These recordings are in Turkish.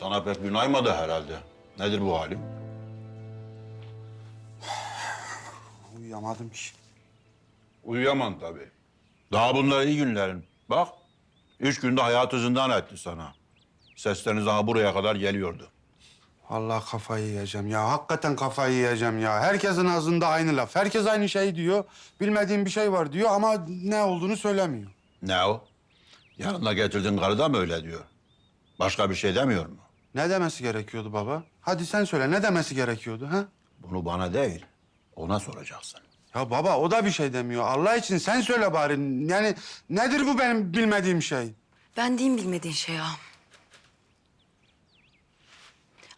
Sana pek gün aymadı herhalde. Nedir bu halim? Uyuyamadım ki. Uyuyamam tabii. Daha bunlar iyi günlerin. Bak, üç günde hayatı zindan etti sana. Sesleriniz daha buraya kadar geliyordu. Vallahi kafayı yiyeceğim ya. Hakikaten kafayı yiyeceğim ya. Herkesin ağzında aynı laf. Herkes aynı şeyi diyor. Bilmediğim bir şey var diyor ama ne olduğunu söylemiyor. Ne o? Yanına getirdiğin karı da mı öyle diyor? Başka bir şey demiyor mu? Ne demesi gerekiyordu baba? Hadi sen söyle ne demesi gerekiyordu ha? Bunu bana değil, ona soracaksın. Ya baba o da bir şey demiyor. Allah için sen söyle bari. Yani nedir bu benim bilmediğim şey? Ben diyeyim bilmediğin şey ağam.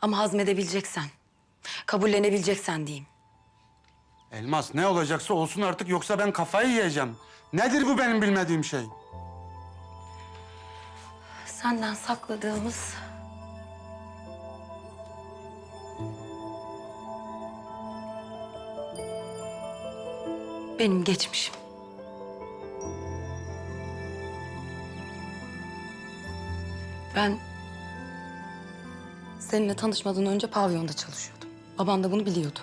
Ama hazmedebileceksen, kabullenebileceksen diyeyim. Elmas ne olacaksa olsun artık yoksa ben kafayı yiyeceğim. Nedir bu benim bilmediğim şey? Senden sakladığımız... Benim geçmişim. Ben seninle tanışmadan önce pavyonda çalışıyordum. Babam da bunu biliyordu.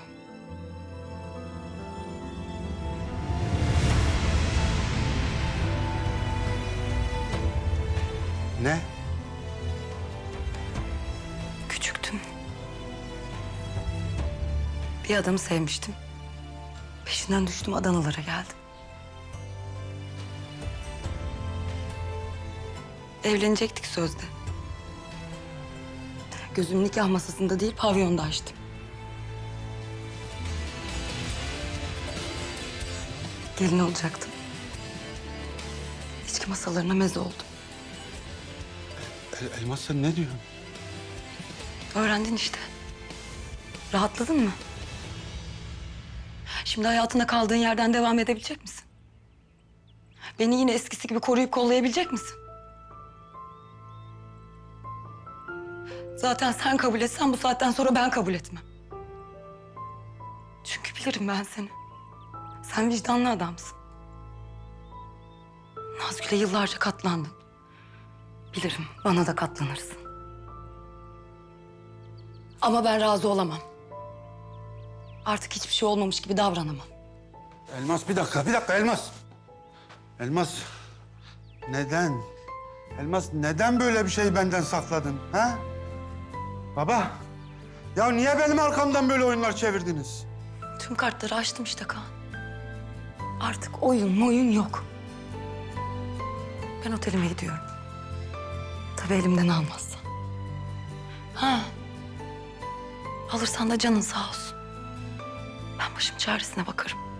Ne? Küçüktüm. Bir adamı sevmiştim. Peşinden düştüm Adanalara geldim. Evlenecektik sözde. Gözüm nikah masasında değil pavyonda açtım. Gelin olacaktım. İçki masalarına meze oldum. El- Elmas sen ne diyorsun? Öğrendin işte. Rahatladın mı? Şimdi hayatına kaldığın yerden devam edebilecek misin? Beni yine eskisi gibi koruyup kollayabilecek misin? Zaten sen kabul etsen bu saatten sonra ben kabul etmem. Çünkü bilirim ben seni. Sen vicdanlı adamsın. Nazgül'e yıllarca katlandın. Bilirim bana da katlanırsın. Ama ben razı olamam. Artık hiçbir şey olmamış gibi davranamam. Elmas bir dakika, bir dakika Elmas. Elmas, neden? Elmas neden böyle bir şey benden sakladın ha? Baba, ya niye benim arkamdan böyle oyunlar çevirdiniz? Tüm kartları açtım işte Kaan. Artık oyun oyun yok. Ben otelime gidiyorum. Tabii elimden almazsan. Ha. Alırsan da canın sağ olsun. Başım çaresine bakarım.